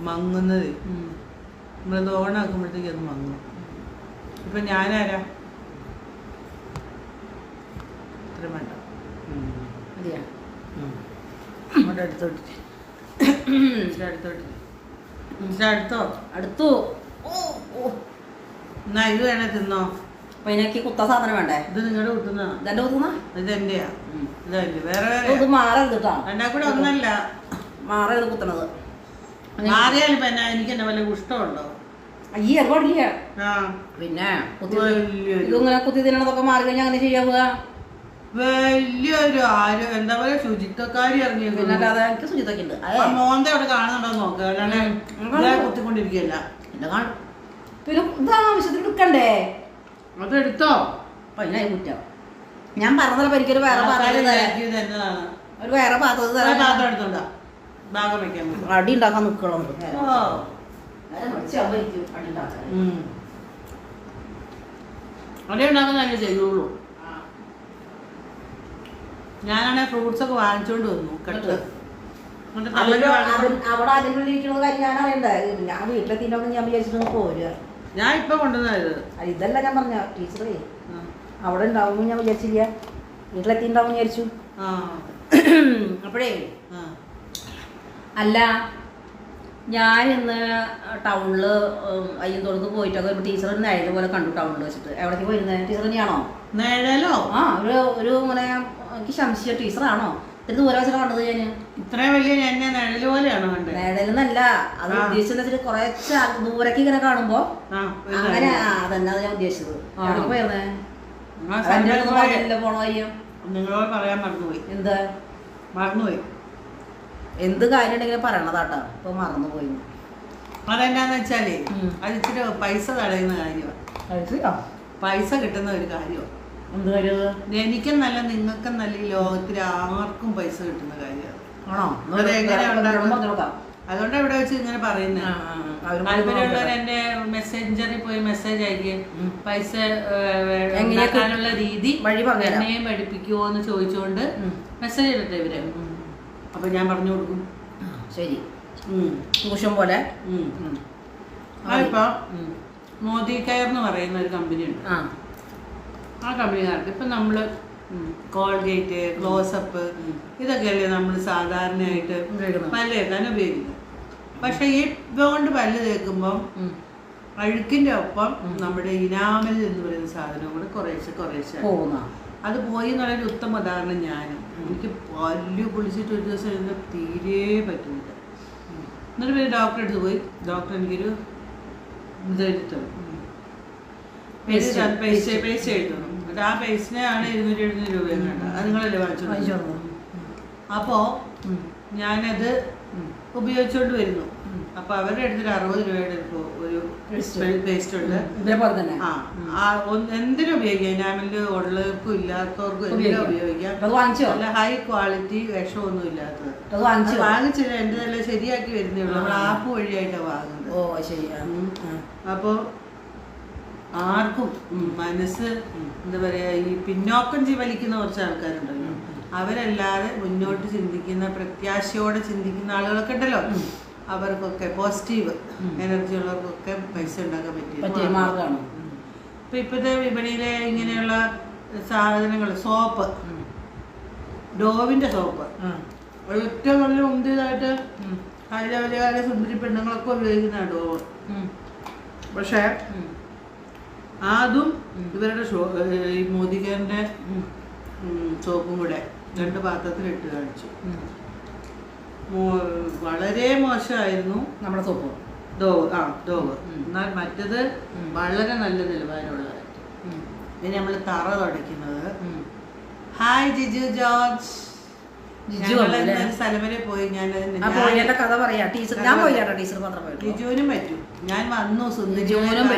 മങ്ങുന്നത്. നമ്മളത് ഓണാക്കുമ്പോഴത്തേക്ക് അത് മങ്ങും. ഇപ്പം ഞാനാരാ? ഇത്ര വേണ്ട. മതിയോ? അടുത്തോട്ട് അടുത്തോട്ട് അടുത്തോ അടുത്തു ഓ, ഓ. എന്നാ ഇത് വേണേ തിന്നോ. അപ്പൊ ഇതിനൊക്കെ കുത്ത സാധനം വേണ്ടേ? ഇത് നിങ്ങളുടെ കുത്തുന്ന ഇതെന്റെ കുത്തുന്ന ഇത് എന്റെയാ. ഇതല്ലേ. വേറെ ഇത് മാറരുത് കേട്ടോ കൂടെ ഒന്നല്ല. മാറരുത് കുത്തണത്. മാറിയാലും ഇപ്പൊ എന്നാ എനിക്ക് എന്നെ വല്ല ഇഷ്ടമുണ്ടോ അയ്യേ അത് പിന്നെ കുത്തി വലിയൊരു ഇതിങ്ങനെ കുത്തി തിന്നണതൊക്കെ മാറി കഴിഞ്ഞാൽ അങ്ങനെ ശരിയാവുക വലിയൊരു ആര് എന്താ പറയാ ശുചിത്വക്കാരി എനിക്ക് ഉണ്ട്. മോന്ത അവിടെ കാണുന്നുണ്ടോ നോക്കുക അല്ലാണ്ട് ഉം. ഇതാ കുത്തിക്കൊണ്ടിരിക്കുകയല്ല. എന്റെ കാണും. പിന്നെ ഇത് ആവശ്യത്തിന് എടുക്കണ്ടേ അതെടുത്തോ അപ്പൊ അതിനായി കുറ്റം. ഞാൻ പറഞ്ഞതല്ല എനിക്കൊരു വേറെ പാത്രം ഒരു വേറെ പാത്രം പാത്രം എടുത്തോണ്ടാ അടി ഉണ്ടാക്കാൻ നിക്കണം. ഓ അടി ഉണ്ടാക്കാൻ. തന്നെ ചെയ്യുള്ളൂ ഞാനാണെ ഫ്രൂട്ട്സ് ഒക്കെ വാങ്ങിച്ചോണ്ട് വന്നു കട്ട്. അവിടെ ഞാൻ അറിയണ്ടേ ഞാൻ ഞാൻ വിചാരിച്ചിട്ട് പോരുക. ഞാൻ ഇപ്പൊ കൊണ്ടുവന്നത്. ഇതല്ല ഞാൻ പറഞ്ഞ ടീച്ചറേ. അവിടെ ഉണ്ടാവും ഞാൻ വിചാരിച്ചില്ല. വീട്ടിലെത്തിണ്ടാവും വിചാരിച്ചു. അപ്പോഴേ ആ അല്ല ഞാൻ ഇന്ന് അയ്യം അയ്യന്തോളത്ത് പോയിട്ടൊക്കെ ഒരു ടീച്ചർ നേരെ പോലെ കണ്ടു ടൗണിൽ വെച്ചിട്ട്. എവിടേക്ക് പോയിരുന്നത് ടീച്ചർ തന്നെയാണോ? നിഴലോ ആ ഒരു ഒരു ഇങ്ങനെ എനിക്ക് ശംശിയ ടീച്ചറാണോ ഇത്തിരി ദൂരെ വെച്ചാൽ കണ്ടത് ഞാൻ ഇത്രയും വലിയ ഞാൻ നേഴല പോലെയാണോ കണ്ടത് നേടലെന്നല്ല അത്. ഉദ്ദേശിച്ചെന്ന് വെച്ചിട്ട് കുറച്ച് ദൂരക്ക് ഇങ്ങനെ കാണുമ്പോ അങ്ങനെ അതന്നെ അത് ഞാൻ ഉദ്ദേശിച്ചത്. എവിടേക്ക് പോയിരുന്നേ? പോണോ അയ്യോ നിങ്ങളോട് പറയാൻ മറന്നുപോയി. എന്താ? മറന്നുപോയി. എന്ത് കാര്യം ഉണ്ടെങ്കിലും പറയണതാട്ടോ ഇപ്പൊ മറന്നുപോയി. പോയി വെച്ചാലേ. അത് ഇച്ചിരി പൈസ തടയുന്ന കാര്യമാണ് പൈസ കിട്ടുന്ന ഒരു കാര്യമാണ് എന്ത് കാര്യം എനിക്കും നല്ല നിങ്ങൾക്കും നല്ല ഈ ലോകത്തിൽ ആർക്കും പൈസ കിട്ടുന്ന കാര്യമാണ് അതുകൊണ്ട് ഇവിടെ വെച്ച് ഇങ്ങനെ പറയുന്നത്. താല്പര്യമുള്ളവർ എന്റെ മെസ്സേഞ്ചറിൽ പോയി മെസ്സേജ് അയക്കുകയും. പൈസ ഉണ്ടാക്കാനുള്ള രീതി. എന്നെയും പഠിപ്പിക്കുമോ എന്ന് ചോദിച്ചുകൊണ്ട് മെസ്സേജ് ഇടട്ടെ ഇവർ. ഉം. അപ്പൊ ഞാൻ പറഞ്ഞു കൊടുക്കും. ശരി. ട്യൂഷൻ പോലെ. ഇപ്പോൾ. മോദി കെയർ എന്ന് പറയുന്ന ഒരു കമ്പനി ഉണ്ട്. ആ. കമ്പനിക്കാർക്ക് ഇപ്പൊ നമ്മൾ കോൾഗേറ്റ് ക്ലോസപ്പ്. ഇതൊക്കെയല്ലേ നമ്മൾ സാധാരണയായിട്ട്. പല്ല് തേക്കാൻ ഉപയോഗിക്കുന്നത്. പക്ഷെ ഈ ബോണ്ട് കൊണ്ട് പല്ല് തേക്കുമ്പം അഴുക്കിന്റെ ഒപ്പം നമ്മുടെ ഇനാമൽ എന്ന് പറയുന്ന സാധനം കൂടെ കുറേശ്ശെ കുറേശ്ശെ പോകുന്ന അത് പോയി എന്നുള്ളൊരു ഉത്തമ ഉദാഹരണം ഞാനും എനിക്ക് പല്ലു പൊളിച്ചിട്ട് ഒരു ദിവസം ഇരുന്ന് തീരെ പറ്റുന്നില്ല എന്നിട്ട് പിന്നെ ഡോക്ടറെ അടുത്ത് പോയി ഡോക്ടർ എനിക്കൊരു ഇത് എഴുതി പൈസ പൈസ എഴുതണം എന്നിട്ട് ആ പേസ്റ്റിനാണ് ഇരുന്നൂറ്റി എഴുന്നൂറ് രൂപ അത് നിങ്ങളല്ലേ വാങ്ങിച്ചു. അപ്പോൾ. ഞാനത്. ഉപയോഗിച്ചുകൊണ്ട് വരുന്നു. അപ്പൊ അവരുടെ അടുത്തൊരു അറുപത് രൂപയുടെ ഒരു. പേസ്റ്റ് ഉണ്ട്. ഇതേപോലെ തന്നെ. ആ. എന്തിനും ഉപയോഗിക്കാം. ഇനാമൽ ഉള്ളവർക്കും ഇല്ലാത്തവർക്കും എന്തിനും ഉപയോഗിക്കാം. നല്ല ഹൈ ക്വാളിറ്റി വിഷമൊന്നും ഇല്ലാത്തത്. വാങ്ങിച്ചില്ല എന്റെ നല്ല ശരിയാക്കി വരുന്നേ ഉള്ളൂ. നമ്മൾ ആപ്പ് വഴിയായിട്ടാണ് വാങ്ങുന്നത്. ഓ ശരി. അപ്പൊ അപ്പോൾ ആർക്കും മനസ്സ് എന്താ പറയാ ഈ പിന്നോക്കം വലിക്കുന്ന കുറച്ച് ആൾക്കാരുണ്ടല്ലോ. അവരല്ലാതെ മുന്നോട്ട് ചിന്തിക്കുന്ന പ്രത്യാശയോടെ ചിന്തിക്കുന്ന ആളുകളൊക്കെ ഉണ്ടല്ലോ. അവർക്കൊക്കെ പോസിറ്റീവ് എനർജി ഉള്ളവർക്കൊക്കെ പൈസ ഉണ്ടാക്കാൻ പറ്റിയ മാർഗമാണ്. ഇപ്പൊ ഇപ്പോഴത്തെ വിപണിയിലെ ഇങ്ങനെയുള്ള സാധനങ്ങൾ സോപ്പ്. ഡോവിന്റെ സോപ്പ്. ഏറ്റവും നല്ല മുന്തിയതായിട്ട് അതിലെ വലിയ കാലം സുന്ദരി പെണ്ണുങ്ങളൊക്കെ ഉപയോഗിക്കുന്ന ഡോവ് പക്ഷെ. അതും ഇവരുടെ ഈ മോദിക്കാരന്റെ സോപ്പും കൂടെ രണ്ട് പാത്രത്തിൽ ഇട്ട് കാണിച്ചു വളരെ മോശമായിരുന്നു നമ്മുടെ സോപ്പ്. ഡോവ് ആ ഡോവ്. എന്നാൽ മറ്റത് വളരെ നല്ല നിലവാരമുള്ളതായിട്ട് ഇനി നമ്മൾ നമ്മൾ തറ തുടയ്ക്കുന്നത്. Hi Jiju George. പോയി. ഞാൻ കഥ പറയാ. ടീച്ചർ ഞാൻ ടീച്ചർ മാത്രം ജിജുവിനും പറ്റും. ഞാൻ വന്നു സുന്ദരിജുവിനും.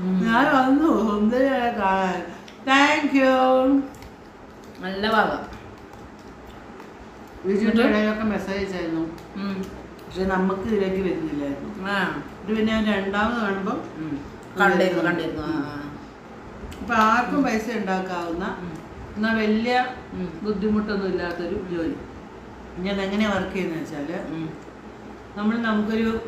ഞാൻ വന്നു സുന്ദരിയെ കാണാൻ താങ്ക് യു നല്ല ഭാഗം ജിജുവിന്റെ ഇടയിലൊക്കെ മെസ്സേജ് അയച്ചായിരുന്നു. പക്ഷെ നമുക്ക് ഇതിലേക്ക് വരുന്നില്ലായിരുന്നു. ആ. ഇത് പിന്നെ ഞാൻ രണ്ടാമത് കാണുമ്പോൾ കണ്ടിരുന്നു കണ്ടിരുന്നു. ഇപ്പൊ ആർക്കും പൈസ ഉണ്ടാക്കാവുന്ന എന്നാ വലിയ. ബുദ്ധിമുട്ടൊന്നും ഇല്ലാത്തൊരു ജോലി. ഞാൻ എങ്ങനെ വർക്ക് ചെയ്യുന്നത് വെച്ചാൽ നമ്മൾ നമുക്കൊരു.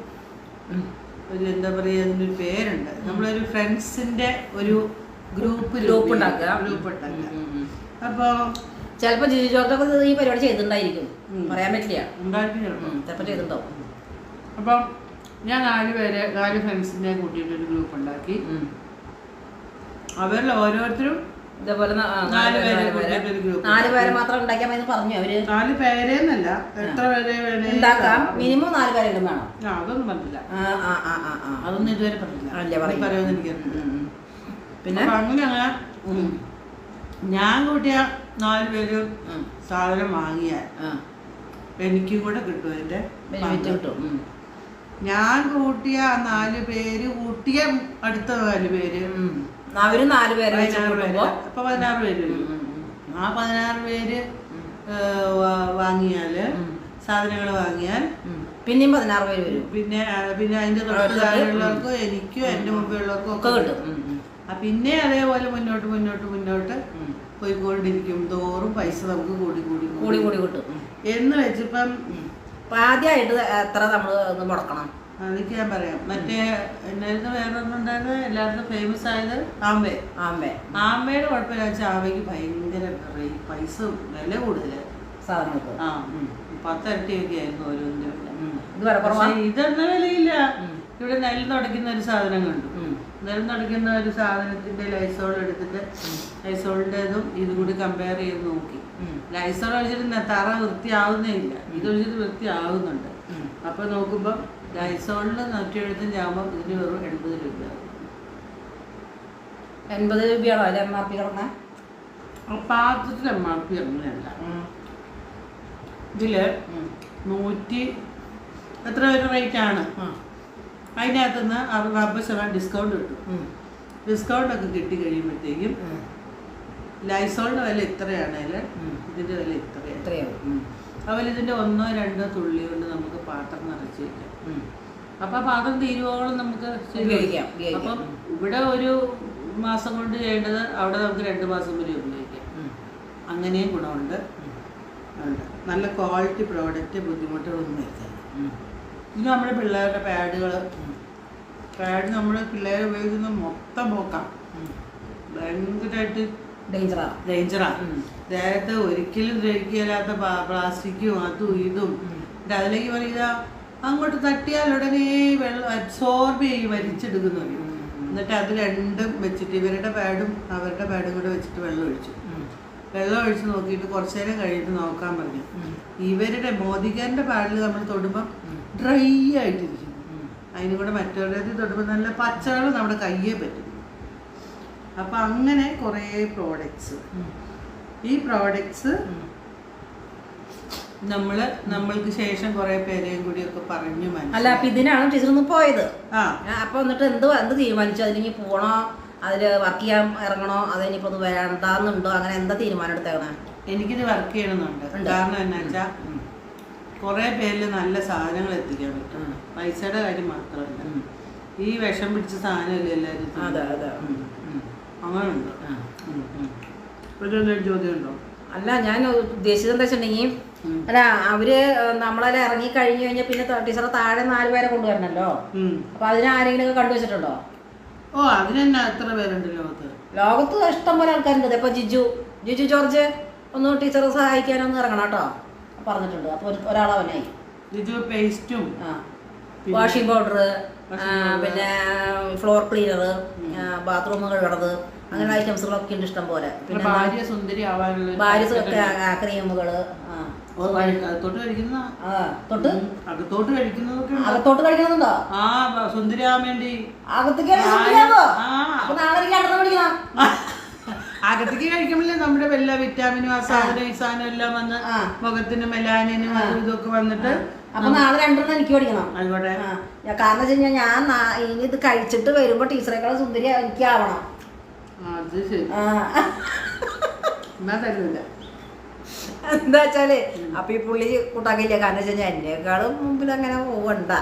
ഒരു എന്താ പറയുക അതിനൊരു പേരുണ്ട്. നമ്മളൊരു ഫ്രണ്ട്സിന്റെ ഒരു ഗ്രൂപ്പ് ഗ്രൂപ്പ് ഉണ്ടാക്കുക. ഗ്രൂപ്പ് ഉണ്ടാക്കുക. ഉം, ഉം, ജിജി അപ്പൊ ചിലപ്പോ ജിജു ജോർജൊക്കെ ഈ പരിപാടി ചെയ്തിട്ടുണ്ടായിരിക്കും. പറയാൻ പറ്റില്ല. ചിലപ്പോൾ ചെയ്തിട്ടുണ്ടാവും. അപ്പം ഞാൻ നാല് പേരെ നാല് ഫ്രണ്ട്സിനെ കൂട്ടിയിട്ട് ഒരു ഗ്രൂപ്പ് ഉണ്ടാക്കി. അവരിൽ ഓരോരുത്തരും ഇതേപോലെ നാല് പേരെ കൂട്ടിയിട്ട് ഒരു ഗ്രൂപ്പ് നാല് പേരെ മാത്രം ഉണ്ടാക്കിയാൽ മതി പറഞ്ഞു അവർ. നാല് പേരെന്നല്ല എത്ര പേരെ ഉണ്ടാക്കാം. മിനിമം നാല് പേരെങ്കിലും വേണം. അതൊന്നും പറഞ്ഞില്ല. അതൊന്നും ഇതുവരെ പറഞ്ഞില്ല. പറയുമെന്ന് എനിക്ക്. പിന്നെ? അങ്ങനെ ഞാൻ കൂട്ടിയ നാല് പേര് സാധനം വാങ്ങിയാൽ എനിക്കും കൂടെ കിട്ടും അതിന്റെ കിട്ടും. ഞാൻ കൂട്ടിയ ആ നാല് പേര് കൂട്ടിയ അടുത്ത നാല് പേര്. അവർ നാല് പതിനാറ് പേര്. അപ്പൊ പതിനാറ് പേര്. ആ പതിനാറ് പേര് വാങ്ങിയാൽ സാധനങ്ങൾ വാങ്ങിയാൽ. പിന്നെയും പതിനാറ് പേര് വരും. പിന്നെ പിന്നെ അതിന്റെ തൊട്ടുള്ളവർക്കും എനിക്കും എന്റെ മുമ്പിലുള്ളവർക്കും ഒക്കെ കിട്ടും. പിന്നെ അതേപോലെ മുന്നോട്ട് മുന്നോട്ട് മുന്നോട്ട്. പോയിക്കൊണ്ടിരിക്കും തോറും പൈസ നമുക്ക് കൂടി കൂടി കൂടി. കൂടി കിട്ടും. എന്ന് വെച്ചിപ്പം. ആദ്യമായിട്ട് എത്ര നമ്മൾ മുടക്കണം? അതൊക്കെ ഞാൻ പറയാം. മറ്റേ എന്നായിരുന്നു വേറെ ഒന്നുണ്ടായിരുന്നു എല്ലാവർക്കും ഫേമസ് ആയത് ആംബേ ആംബേ ആമ്പയുടെ കുഴപ്പമില്ല. വെച്ചാൽ ആംബയ്ക്ക് ഭയങ്കര പൈസ വില കൂടുതൽ സാധനങ്ങൾക്ക് ആ പത്തരട്ടിയൊക്കെ ആയിരുന്നു ഓരോന്നിനും വില. ഇതൊന്നും വിലയില്ല. ഇവിടെ നെല്ല് തുടയ്ക്കുന്ന ഒരു സാധനം കണ്ടു. ഉം. നടക്കുന്ന ഒരു സാധനത്തിന്റെ ലൈസോൾ എടുത്തിട്ട് ലൈസോളിന്റെതും ഇതും കൂടി കമ്പയർ ചെയ്ത് നോക്കി. ലൈസോൾ ഒഴിച്ചിട്ട് തറ വൃത്തിയാവുന്നേ ഇല്ല ഇത് ഒഴിച്ചിട്ട് വൃത്തിയാവുന്നുണ്ട്. ഉം. അപ്പൊ നോക്കുമ്പോൾ ലൈസോളിന് നൂറ്റി എഴുപത്തഞ്ച് ആകുമ്പോൾ ഇതിന് വെറും എൺപത് രൂപ എൺപത് രൂപയാണോ അതിൽ എം ആർ പി കിടന്ന പാത്രത്തിൽ എം ആർ പി അങ്ങനെയല്ല ഇതിൽ നൂറ്റി എത്ര ഒരു റേറ്റ് ആണ് അതിനകത്തുനിന്ന് അവർക്ക് അമ്പത് ശതമാനം ഡിസ്കൗണ്ട് കിട്ടും ഡിസ്കൗണ്ട് ഒക്കെ കിട്ടി കഴിയുമ്പോഴത്തേക്കും ലൈസോളിന്റെ വില ഇത്രയാണെങ്കിൽ ഉം. ഇതിന്റെ വില ഇത്രയാണ്. അതുപോലെ ഇതിന്റെ ഒന്നോ രണ്ടോ തുള്ളി കൊണ്ട് നമുക്ക് പാത്രം നിറച്ച് വെക്കാം. അപ്പൊ ആ പാത്രം തീരുവോളം നമുക്ക്. ഉപയോഗിക്കാം, ഉപയോഗിക്കാം. അപ്പം ഇവിടെ ഒരു മാസം കൊണ്ട് ചെയ്യേണ്ടത് അവിടെ നമുക്ക് രണ്ട് മാസം വരെ ഉപയോഗിക്കാം. അങ്ങനെയും ഗുണമുണ്ട്. ഉണ്ട് നല്ല ക്വാളിറ്റി പ്രോഡക്റ്റ് ബുദ്ധിമുട്ടുകളൊന്നും വരുത്തില്ല ഇത് നമ്മുടെ പിള്ളേരുടെ പാഡുകൾ പാഡ് നമ്മൾ പിള്ളേർ ഉപയോഗിക്കുന്ന മൊത്തം പോക്കാം. ഭയങ്കരമായിട്ട് ഡേഞ്ചറാ ഡേഞ്ചറാണ് ഉം. നേരത്തെ ഒരിക്കലും ദ്രവിക്കില്ലാത്ത പ്ലാസ്റ്റിക്കും അതും ഇതും. എന്നിട്ട് അതിലേക്ക് പറയുക അങ്ങോട്ട് തട്ടിയാൽ ഉടനെ വെള്ളം അബ്സോർബ് ചെയ്യും വലിച്ചെടുക്കുന്നു. എന്നിട്ട് അത് രണ്ടും വെച്ചിട്ട് ഇവരുടെ പാഡും അവരുടെ പാഡും കൂടെ വെച്ചിട്ട് വെള്ളം ഒഴിച്ചു. വെള്ളം ഒഴിച്ച് നോക്കിയിട്ട് കുറച്ചു നേരം കഴിഞ്ഞിട്ട് നോക്കാൻ പറഞ്ഞു. ഇവരുടെ മോദിക്കാരന്റെ പാഡിൽ നമ്മൾ തൊടുമ്പം ഡ്രൈ ആയിട്ടിരിക്കും അതിനും കൂടെ മറ്റവരുടെ തൊടുമ്പോൾ നല്ല പച്ചവെള്ളം നമ്മുടെ കയ്യെ പറ്റും അപ്പം അങ്ങനെ കുറേ പ്രോഡക്ട്സ് ഈ പ്രോഡക്ട്സ് നമ്മൾ നമ്മൾക്ക് ശേഷം കുറെ പേരെയും കൂടി ഒക്കെ പറഞ്ഞു അല്ല അപ്പൊ ഇതിനാണ് ടീച്ചർ ഒന്ന് പോയത്. ആ. അപ്പൊ എന്നിട്ട് എന്ത് എന്ത് തീരുമാനിച്ചു? അതിലിനി പോണോ? അതിൽ വർക്ക് ചെയ്യാൻ ഇറങ്ങണോ? അതിനിപ്പോ ഇത് വേണ്ടാന്നുണ്ടോ? അങ്ങനെ എന്താ തീരുമാനം എടുത്തേക്കണേ? എനിക്കിത് വർക്ക് ചെയ്യണമെന്നുണ്ട്. കാരണം എന്നാ വെച്ചാൽ കുറേ പേരിൽ നല്ല സാധനങ്ങൾ എത്തിക്കാൻ പറ്റും. പൈസയുടെ കാര്യം മാത്രമല്ല. ഈ വിഷം പിടിച്ച സാധനമല്ലേ എല്ലാവരും അതെ അതെ. ഉം, ഉം. അങ്ങനെ ഉണ്ട് ആ, ഉം, ഉം. ഒരു ചോദ്യം ഉണ്ടോ അല്ല ഞാൻ ഉദ്ദേശിച്ചത് എന്താ വെച്ചിട്ടുണ്ടെങ്കിൽ അല്ല അവർ നമ്മളെ ഇറങ്ങി കഴിഞ്ഞു കഴിഞ്ഞാൽ പിന്നെ ടീച്ചറെ താഴെ നാല് പേരെ കൊണ്ടുവരണല്ലോ. അപ്പൊ അതിനെ ആരെങ്കിലും ഒക്കെ കണ്ടുവച്ചിട്ടുണ്ടോ ഓ അതിനെന്നെ എത്ര പേരുണ്ട് ലോകത്ത്? ലോകത്ത് ഇഷ്ടം പോലെ ആൾക്കാരുണ്ട്. ഇപ്പൊ ജിജു. ജിജു ജോർജ് ഒന്ന് ടീച്ചറെ സഹായിക്കാനൊന്നും ഇറങ്ങണം കേട്ടോ. പറഞ്ഞിട്ടുണ്ട്. അപ്പൊ ഒരാളവനായി ലിജു പേസ്റ്റും ആ. വാഷിംഗ് പൗഡർ പിന്നെ ഫ്ലോർ ക്ലീനർ ബാത്റൂമുകൾ കഴുകണത് അങ്ങനെ ഐറ്റംസുകളൊക്കെ ഉണ്ട് ഇഷ്ടം പോലെ. പിന്നെ ഭാര്യ സുന്ദരി ഭാര്യ കഴിക്കുന്ന തൊട്ട്? അകത്തോട്ട് കഴിക്കുന്നതൊക്കെ. അകത്തോട്ട് കഴിക്കണമെന്നുണ്ടോ ആ ബ- സുന്ദരി ആവാൻ വേണ്ടി. അകത്തേക്ക് നാളെ എനിക്ക് രണ്ടെണ്ണം പിടിക്കണം അകത്തേക്ക് കഴിക്കുമ്പോഴേ നമ്മുടെ എല്ലാ വിറ്റാമിനും ആ സാധനം ഈ സാധനം എല്ലാം വന്ന് മുഖത്തിനും മെലാനിനും അതും ഇതൊക്കെ വന്നിട്ട് അപ്പൊ നാളെ രണ്ടെണ്ണം എനിക്ക് പഠിക്കണം. ആയിക്കോട്ടെ. കാരണം വെച്ച് കഴിഞ്ഞാൽ ഞാൻ ഇനി ഇത് കഴിച്ചിട്ട് വരുമ്പോ ടീച്ചറേക്കാളും സുന്ദരി എനിക്ക് ആവണം അത് ശരി. എന്നാ തരുന്നില്ല എന്താ വെച്ചാൽ അപ്പൊ ഈ പുള്ളി കൂട്ടാക്കില്ല. കാരണം വെച്ച് കഴിഞ്ഞാൽ എന്നെക്കാളും മുമ്പിൽ അങ്ങനെ പോവണ്ട